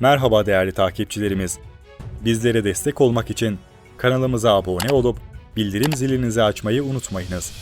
Merhaba değerli takipçilerimiz. Bizlere destek olmak için kanalımıza abone olup bildirim zilinizi açmayı unutmayınız.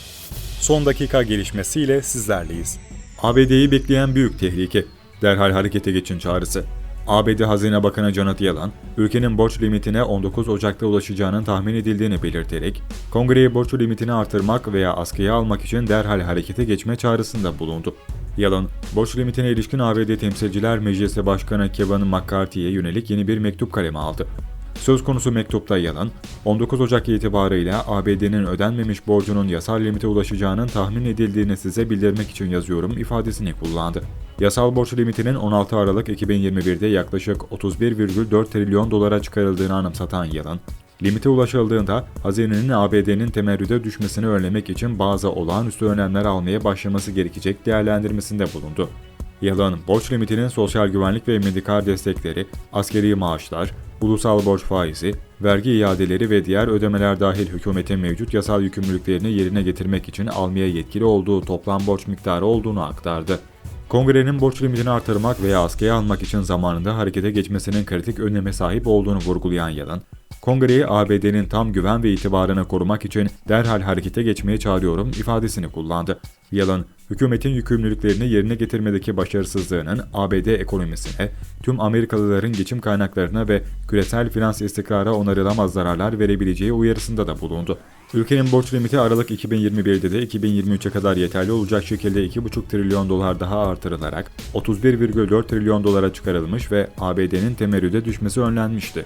Son dakika gelişmesiyle sizlerleyiz. ABD'yi bekleyen büyük tehlike. Derhal harekete geçin çağrısı. ABD Hazine Bakanı Janet Yellen, ülkenin borç limitine 19 Ocak'ta ulaşacağının tahmin edildiğini belirterek, kongreye borç limitini artırmak veya askıya almak için derhal harekete geçme çağrısında bulundu. Yellen, borç limitine ilişkin ABD Temsilciler Meclisi Başkanı Kevin McCarthy'ye yönelik yeni bir mektup kaleme aldı. Söz konusu mektupta Yellen, 19 Ocak itibarıyla ABD'nin ödenmemiş borcunun yasal limite ulaşacağının tahmin edildiğini size bildirmek için yazıyorum ifadesini kullandı. Yasal borç limitinin 16 Aralık 2021'de yaklaşık 31,4 trilyon dolara çıkarıldığını anımsatan Yellen, limite ulaşıldığında hazinenin ABD'nin temerrüde düşmesini önlemek için bazı olağanüstü önlemler almaya başlaması gerekecek değerlendirmesinde bulundu. Yellen, borç limitinin sosyal güvenlik ve medikal destekleri, askeri maaşlar, ulusal borç faizi, vergi iadeleri ve diğer ödemeler dahil hükümetin mevcut yasal yükümlülüklerini yerine getirmek için almaya yetkili olduğu toplam borç miktarı olduğunu aktardı. Kongrenin borç limitini artırmak veya askıya almak için zamanında harekete geçmesinin kritik öneme sahip olduğunu vurgulayan Yellen, Kongreyi ABD'nin tam güven ve itibarını korumak için derhal harekete geçmeye çağırıyorum ifadesini kullandı. Yellen, hükümetin yükümlülüklerini yerine getirmedeki başarısızlığının ABD ekonomisine, tüm Amerikalıların geçim kaynaklarına ve küresel finans istikrara onarılamaz zararlar verebileceği uyarısında da bulundu. Ülkenin borç limiti Aralık 2021'de de 2023'e kadar yeterli olacak şekilde 2,5 trilyon dolar daha artırılarak 31,4 trilyon dolara çıkarılmış ve ABD'nin temerrüde düşmesi önlenmişti.